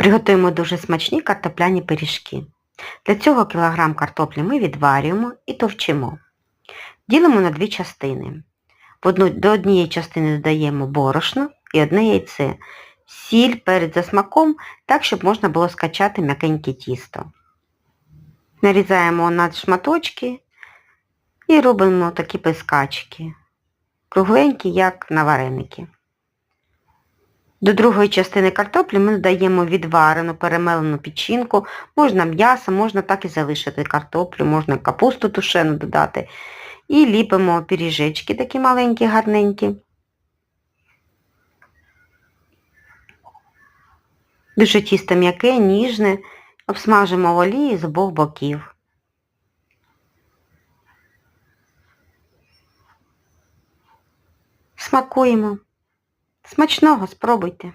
Приготуємо дуже смачні картопляні пиріжки. Для цього кілограм картоплі ми відварюємо і товчимо. Ділимо на дві частини. До однієї частини додаємо борошно і одне яйце, сіль перед за смаком, так, щоб можна було скачати м'якеньке тісто. Нарізаємо на шматочки і робимо такі пискачки, кругленькі, як на вареники. До другої частини картоплі ми додаємо відварену, перемелену печінку, можна м'ясо, можна так і залишити картоплю, можна капусту тушену додати. І ліпимо пиріжечки такі маленькі, гарненькі. Дуже тісто м'яке, ніжне, обсмажимо в олії з обох боків. Смакуємо. Смачного спробуйте.